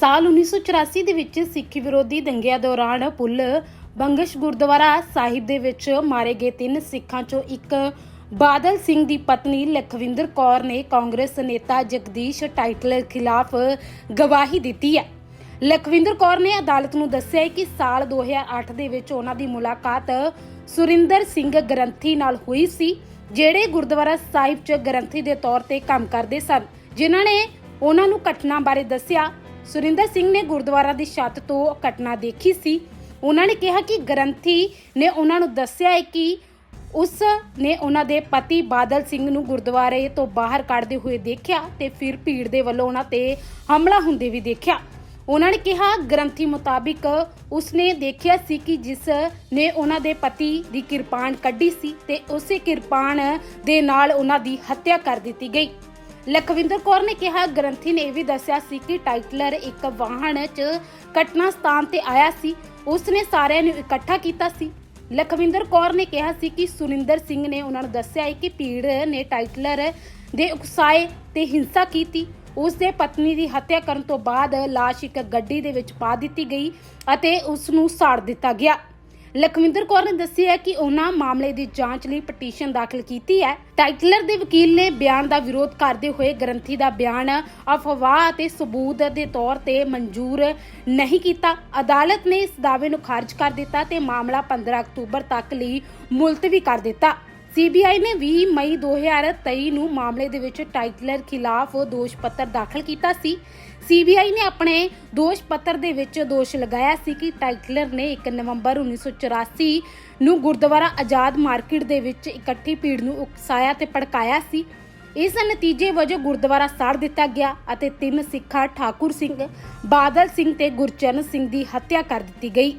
ਸਾਲ 1984 ਦੇ ਵਿੱਚ ਸਿੱਖ ਵਿਰੋਧੀ ਦੰਗਿਆਂ ਦੌਰਾਨ ਪੁੱਲ ਬੰਗਸ਼ ਗੁਰਦੁਆਰਾ ਸਾਹਿਬ ਦੇ ਵਿੱਚ ਮਾਰੇ ਗਏ ਤਿੰਨ ਸਿੱਖਾਂ ਚੋਂ ਇੱਕ ਬਾਦਲ ਸਿੰਘ ਦੀ ਪਤਨੀ ਲਖਵਿੰਦਰ ਕੌਰ ਨੇ ਕਾਂਗਰਸ ਨੇਤਾ ਜਗਦੀਸ਼ ਟਾਈਟਲਰ ਖਿਲਾਫ ਗਵਾਹੀ ਦਿੱਤੀ ਹੈ। ਲਖਵਿੰਦਰ ਕੌਰ ਨੇ ਅਦਾਲਤ ਨੂੰ ਦੱਸਿਆ ਕਿ ਸਾਲ 2008 ਦੇ ਵਿੱਚ ਉਹਨਾਂ ਦੀ ਮੁਲਾਕਾਤ ਸੁਰਿੰਦਰ ਸਿੰਘ ਗ੍ਰੰਥੀ ਨਾਲ ਹੋਈ ਸੀ, ਜਿਹੜੇ ਗੁਰਦੁਆਰਾ ਸਾਹਿਬ 'ਚ ਗ੍ਰੰਥੀ ਦੇ ਤੌਰ ਤੇ ਕੰਮ ਕਰਦੇ ਸਨ, ਜਿਨ੍ਹਾਂ ਨੇ ਉਹਨਾਂ ਨੂੰ ਘਟਨਾ ਬਾਰੇ ਦੱਸਿਆ। ਸੁਰਿੰਦਰ ਸਿੰਘ ਨੇ ਗੁਰਦੁਆਰਾ ਦੀ ਛੱਤ ਤੋਂ ਘਟਨਾ ਦੇਖੀ ਸੀ। ਉਹਨਾਂ ਨੇ ਕਿਹਾ ਕਿ ਗ੍ਰੰਥੀ ਨੇ ਉਹਨਾਂ ਨੂੰ ਦੱਸਿਆ ਹੈ ਕਿ ਉਸ ਨੇ ਉਹਨਾਂ ਦੇ ਪਤੀ ਬਾਦਲ ਸਿੰਘ ਨੂੰ ਗੁਰਦੁਆਰੇ ਤੋਂ ਬਾਹਰ ਕੱਢਦੇ ਹੋਏ ਦੇਖਿਆ ਤੇ ਫਿਰ ਭੀੜ ਦੇ ਵੱਲੋਂ ਉਹਨਾਂ ਤੇ ਹਮਲਾ ਹੁੰਦੇ ਵੀ ਦੇਖਿਆ। ਉਹਨਾਂ ਨੇ ਕਿਹਾ, ਗ੍ਰੰਥੀ ਮੁਤਾਬਿਕ ਉਸਨੇ ਦੇਖਿਆ ਸੀ ਕਿ ਜਿਸ ਨੇ ਉਹਨਾਂ ਦੇ ਪਤੀ ਦੀ ਕਿਰਪਾਨ ਕੱਢੀ ਸੀ ਤੇ ਉਸੇ ਕਿਰਪਾਨ ਦੇ ਨਾਲ ਉਹਨਾਂ ਦੀ ਹੱਤਿਆ ਕਰ ਦਿੱਤੀ ਗਈ। ਲਖਵਿੰਦਰ ਕੌਰ ਨੇ ਕਿਹਾ, ਗ੍ਰੰਥੀ ਨੇ ਇਹ ਵੀ ਦੱਸਿਆ ਸੀ ਕਿ ਟਾਈਟਲਰ ਇੱਕ ਵਾਹਨ 'ਚ ਘਟਨਾ ਸਥਾਨ ਤੇ ਆਇਆ ਸੀ। ਉਸ ਨੇ ਸਾਰਿਆਂ ਨੂੰ ਇਕੱਠਾ ਕੀਤਾ ਸੀ। ਲਖਵਿੰਦਰ ਕੌਰ ਨੇ ਕਿਹਾ ਸੀ ਕਿ ਸੁਰਿੰਦਰ ਸਿੰਘ ਨੇ ਉਹਨਾਂ ਨੂੰ ਦੱਸਿਆ ਹੈ ਕਿ ਭੀੜ ਨੇ ਟਾਈਟਲਰ ਦੇ ਉਕਸਾਏ ਤੇ ਹਿੰਸਾ ਕੀਤੀ। ਉਸ ਦੇ ਪਤਨੀ ਦੀ ਹੱਤਿਆ ਕਰਨ ਤੋਂ ਬਾਅਦ ਲਾਸ਼ ਇੱਕ ਗੱਡੀ ਦੇ ਵਿੱਚ ਪਾ ਦਿੱਤੀ ਗਈ ਅਤੇ ਉਸ ਨੂੰ ਸਾੜ ਦਿੱਤਾ ਗਿਆ। ਲਖਵਿੰਦਰ ਕੌਰ ਨੇ ਦੱਸਿਆ ਕਿ ਉਹਨਾਂ ਮਾਮਲੇ ਦੀ ਜਾਂਚ ਲਈ ਪਟੀਸ਼ਨ ਦਾਖਲ ਕੀਤੀ ਹੈ। ਟਾਈਟਲਰ ਦੇ ਵਕੀਲ ਨੇ ਬਿਆਨ ਦਾ ਵਿਰੋਧ ਕਰਦੇ ਹੋਏ ਗ੍ਰੰਥੀ ਦਾ ਬਿਆਨ ਅਫਵਾਹ ਅਤੇ ਸਬੂਤ ਦੇ ਤੌਰ ਤੇ ਮਨਜ਼ੂਰ ਨਹੀਂ ਕੀਤਾ। ਅਦਾਲਤ ਨੇ ਇਸ ਦਾਅਵੇ ਨੂੰ ਖਾਰਜ ਕਰ ਦਿੱਤਾ ਤੇ ਮਾਮਲਾ 15 ਅਕਤੂਬਰ ਤੱਕ ਲਈ ਮੁਲਤਵੀ ਕਰ ਦਿੱਤਾ। ਸੀਬੀਆਈ ਨੇ 20 ਮਈ 2023 ਨੂੰ ਮਾਮਲੇ ਦੇ ਵਿੱਚ ਟਾਈਟਲਰ ਖਿਲਾਫ ਦੋਸ਼ ਪੱਤਰ ਦਾਖਲ ਕੀਤਾ ਸੀ। ਸੀਬੀਆਈ ਨੇ ਆਪਣੇ ਦੋਸ਼ ਪੱਤਰ ਦੇ ਵਿੱਚ ਦੋਸ਼ ਲਗਾਇਆ ਸੀ ਕਿ ਟਾਈਟਲਰ ਨੇ 1 ਨਵੰਬਰ 1984 ਨੂੰ ਗੁਰਦੁਆਰਾ ਆਜ਼ਾਦ ਮਾਰਕੀਟ ਦੇ ਵਿੱਚ ਇਕੱਠੀ ਭੀੜ ਨੂੰ ਉਕਸਾਇਆ ਤੇ ਭੜਕਾਇਆ ਸੀ। ਇਸ ਨਤੀਜੇ ਵਜੋਂ ਗੁਰਦੁਆਰਾ ਸਾੜ ਦਿੱਤਾ ਗਿਆ ਅਤੇ ਤਿੰਨ ਸਿੱਖਾਂ ਠਾਕੁਰ ਸਿੰਘ, ਬਾਦਲ ਸਿੰਘ ਤੇ ਗੁਰਚਰਨ ਸਿੰਘ ਦੀ ਹੱਤਿਆ ਕਰ ਦਿੱਤੀ ਗਈ।